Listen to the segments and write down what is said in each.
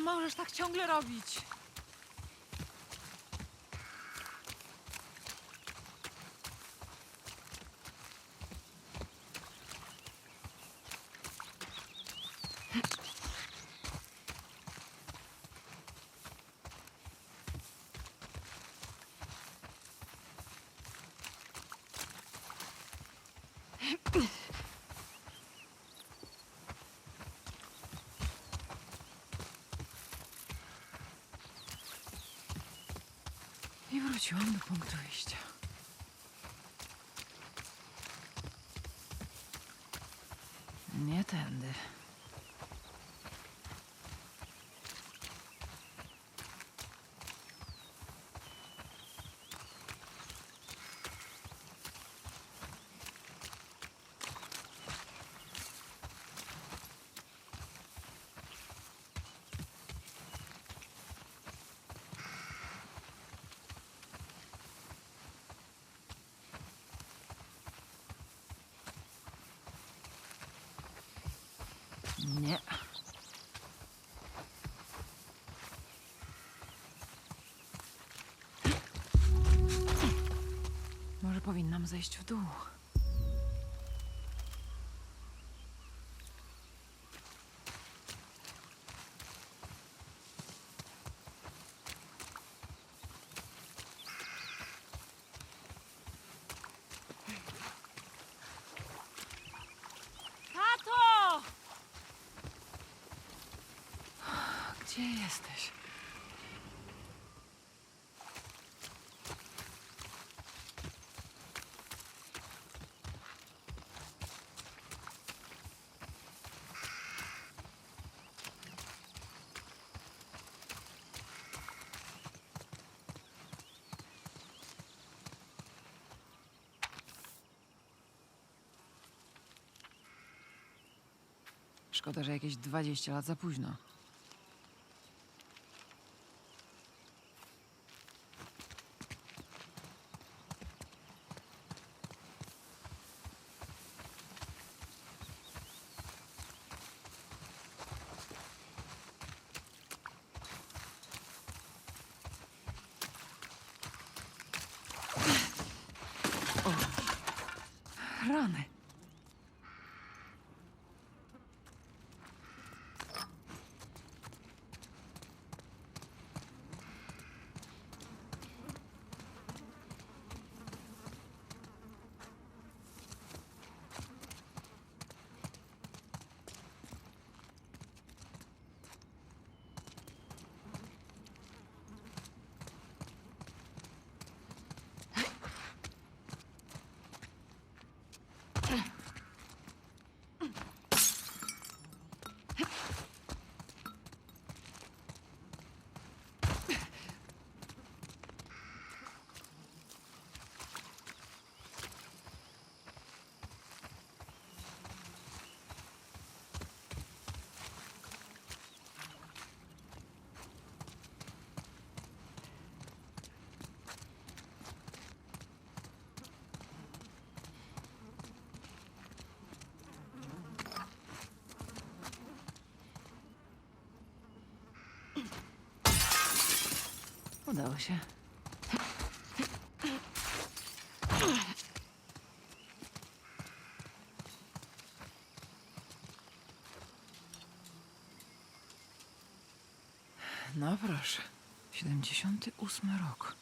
możesz tak ciągle robić? I wróciłam do punktu wyjścia. Nie tędy. Nie. Może powinnam zejść w dół. Tato! Gdzie jesteś? Szkoda, że jakieś 20 lat za późno. Rany. Udało się. No proszę. 78 rok.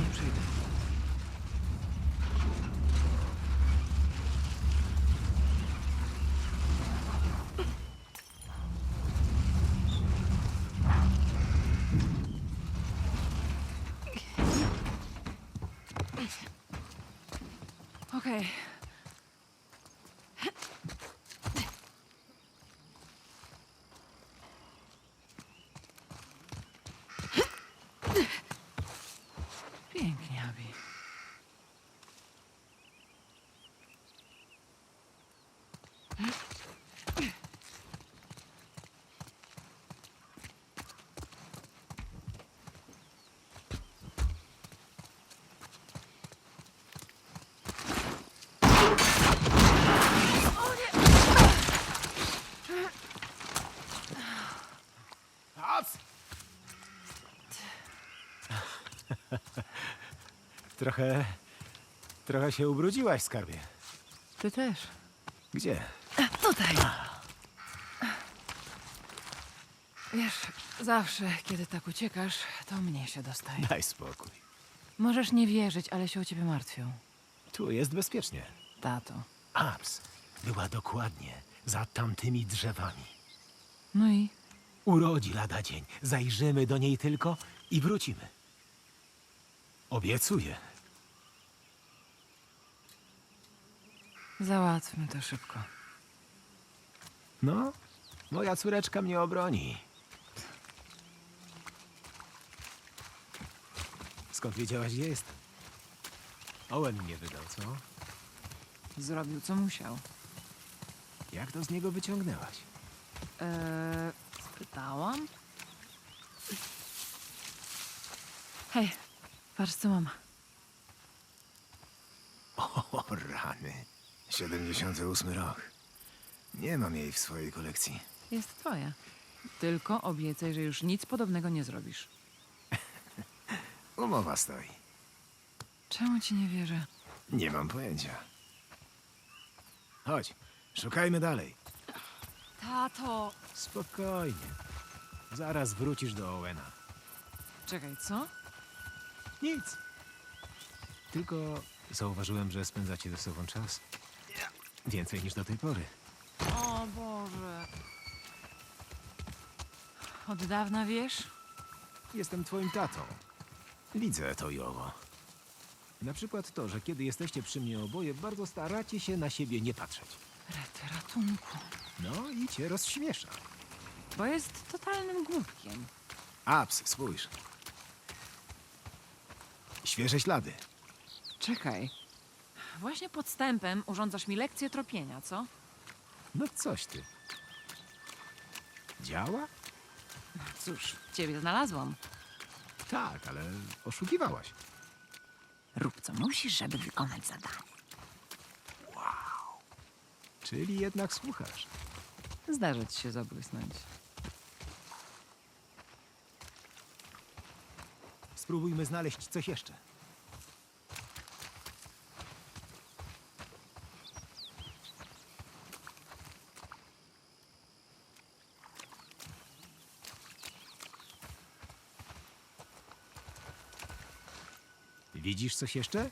Nie przyjdę. Okej. Pięknie, Abi. Trochę. Trochę się ubrudziłaś, skarbie. Ty też. Gdzie? Tutaj. Wiesz, zawsze, kiedy tak uciekasz, to mnie się dostaje. Daj spokój. Możesz nie wierzyć, ale się o ciebie martwią. Tu jest bezpiecznie. Tato. Abs była dokładnie za tamtymi drzewami. No i? Urodzi lada dzień. Zajrzymy do niej tylko i wrócimy. Obiecuję. Załatwmy to szybko. No, moja córeczka mnie obroni. Skąd wiedziałaś, gdzie jest? Owen mnie wydał, co? Zrobił, co musiał. Jak to z niego wyciągnęłaś? Eee, spytałam? Hej, patrz co mam. O, rany. 78 rok. Nie mam jej w swojej kolekcji. Jest twoja. Tylko obiecaj, że już nic podobnego nie zrobisz. Umowa stoi. Czemu ci nie wierzę? Nie mam pojęcia. Chodź, szukajmy dalej. Tato! Spokojnie. Zaraz wrócisz do Owena. Czekaj, co? Nic. Tylko zauważyłem, że spędzacie ze sobą czas. Więcej niż do tej pory. O Boże. Od dawna wiesz? Jestem twoim tatą. Widzę to i owo. Na przykład to, że kiedy jesteście przy mnie oboje, bardzo staracie się na siebie nie patrzeć. Rety ratunku. No i cię rozśmiesza. Bo jest totalnym głupkiem. Abs, spójrz. Świeże ślady. Czekaj. Właśnie podstępem urządzasz mi lekcję tropienia, co? No coś ty. Działa? Cóż, ciebie znalazłam. Tak, ale oszukiwałaś. Rób co musisz, żeby wykonać zadanie. Czyli jednak słuchasz. Zdarzy ci się zabłysnąć. Spróbujmy znaleźć coś jeszcze. Widzisz coś jeszcze?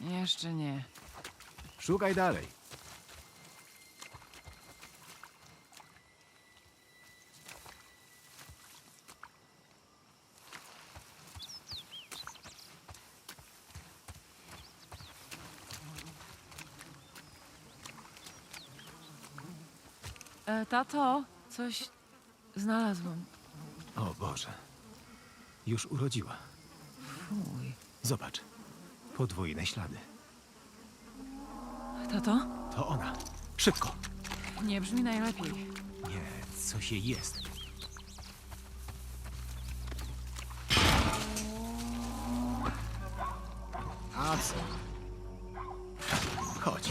Jeszcze nie. Szukaj dalej. E, tato, coś znalazłam. O Boże. Już urodziła. Fuj. Zobacz. Podwójne ślady. Tato? To ona. Szybko. Nie brzmi najlepiej. Nie, coś jej jest. A co? Chodź.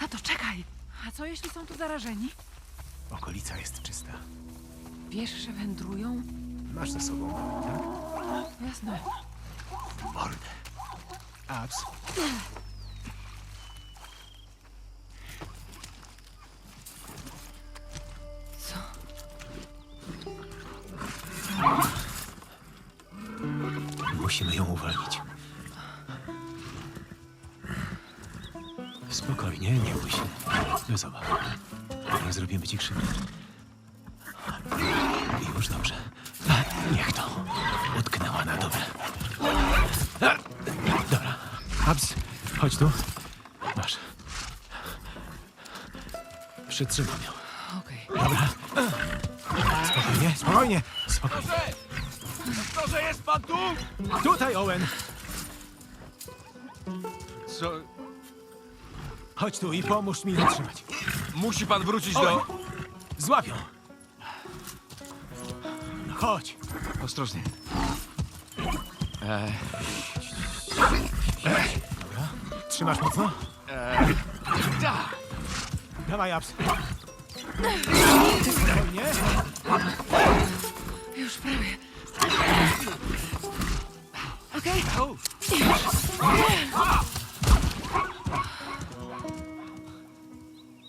Tato, czekaj! A co jeśli są tu zarażeni? Okolica jest czysta. Wiesz, że wędrują? Masz ze sobą, tak? Jasne. Mordę. Abs. Co? Musimy ją uwolnić. Spokojnie, nie bój się. No zobacz. Nie zrobimy ci krzywdy. Niech to. Utknęła na dobre. Dobra. Abs, chodź tu. Masz. Przytrzymam ją. Okej. Dobra. Spokojnie, spokojnie. Spokojnie. Doktorze, jest pan tu? Tutaj, Owen. Co? Chodź tu i pomóż mi zatrzymać. Musi pan wrócić Owen. do... Złapią. Chodź. Ostrożnie. Trzymasz mocno? Da! Dawaj, Abs. Spokojnie. Już prawie. Okej.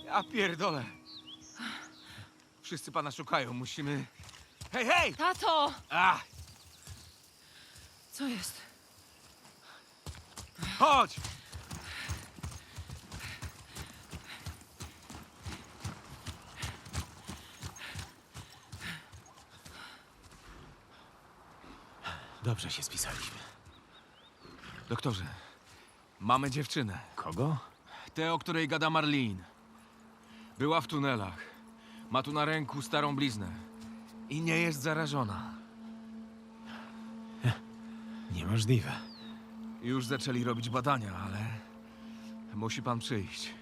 Ja pierdolę. Wszyscy pana szukają, musimy... Hej, hej! Tato! A, Co jest? chodź! Dobrze się spisaliśmy. Doktorze, mamy dziewczynę. Kogo? Tę, o której gada Marlin. Była w tunelach. Ma tu na ręku starą bliznę. I nie jest zarażona. Niemożliwe. Już zaczęli robić badania, ale... Musi pan przyjść.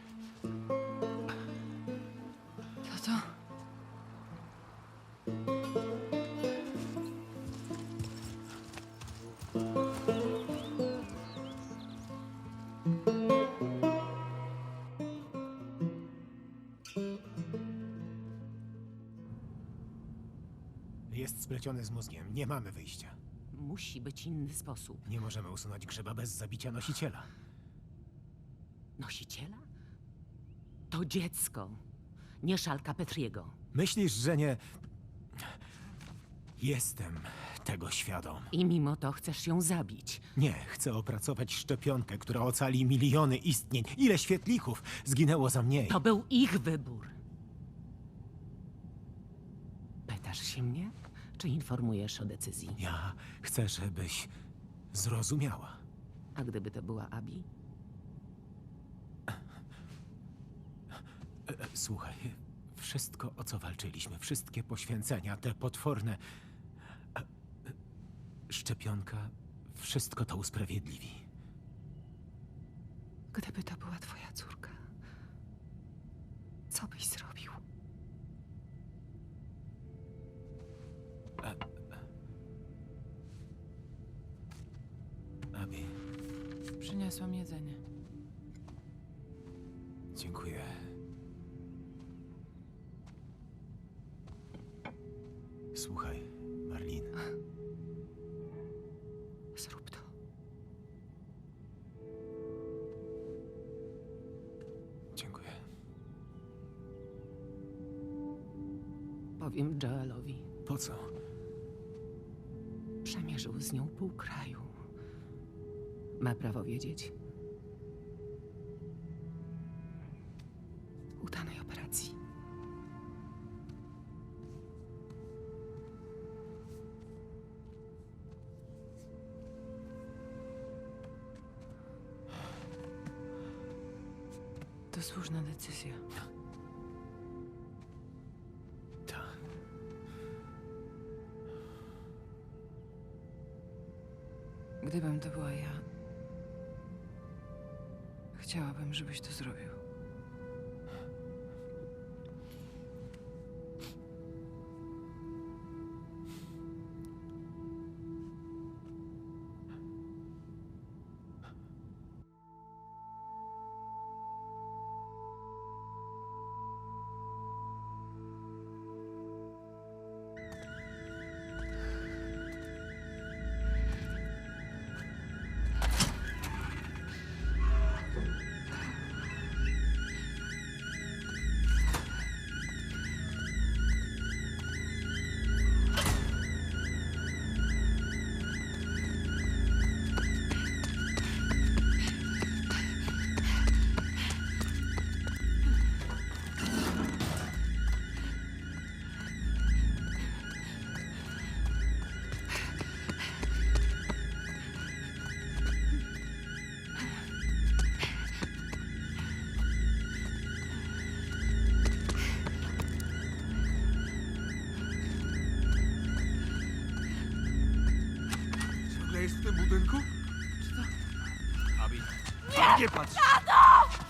Jest spleciony z mózgiem. Nie mamy wyjścia. Musi być inny sposób. Nie możemy usunąć grzyba bez zabicia nosiciela. Nosiciela? To dziecko, nie szalka Petriego. Myślisz, że nie. Jestem tego świadom. I mimo to chcesz ją zabić. Nie, chcę opracować szczepionkę, która ocali miliony istnień. Ile świetlików zginęło za mniej? To był ich wybór. Pytasz się mnie, czy informujesz o decyzji? Ja chcę, żebyś zrozumiała. A gdyby to była Abi? E, e, Słuchaj, wszystko o co walczyliśmy, wszystkie poświęcenia, te potworne. e, e, Szczepionka, wszystko to usprawiedliwi. Gdyby to była twoja Słuchaj, Marlin, Zrób to. dziękuję. Powiem Joelowi. Po co? Przemierzył z nią pół kraju. Ma prawo wiedzieć. To słuszna decyzja. Tak. Gdybym to była ja, chciałabym, żebyś to zrobił. Nie! Patrz! Wstał.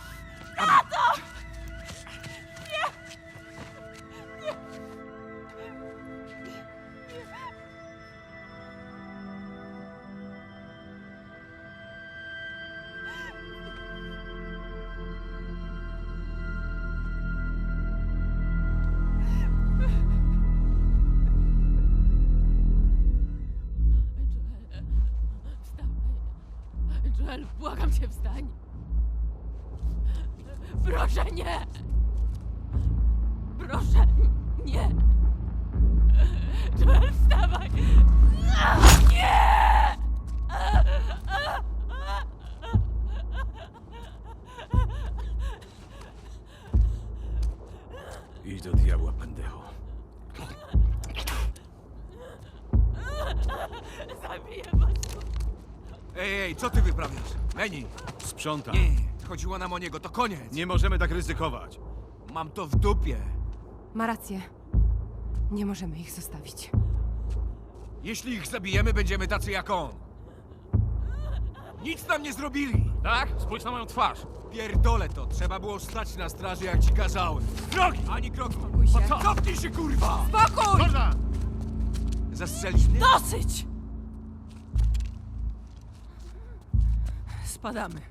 Proszę, nie. Proszę, nie. Joel, wstawaj. Nie! Idź do diabła, pendejo. Zabiję was. Ej, ej, co ty wyprawiasz? Meni! Sprzątam. Nie, chodziło nam o niego, to koniec. Nie możemy tak ryzykować. Mam to w dupie. Ma rację. Nie możemy ich zostawić. Jeśli ich zabijemy, będziemy tacy jak on. Nic nam nie zrobili. Tak? Spójrz na moją twarz. Pierdolę to, trzeba było stać na straży jak ci kazałem. Drogi! Ani kroku. Spokój się. co? Cofnij się, kurwa! Spokój! Jordan! Zastrzelisz mnie? Dosyć! Spadamy.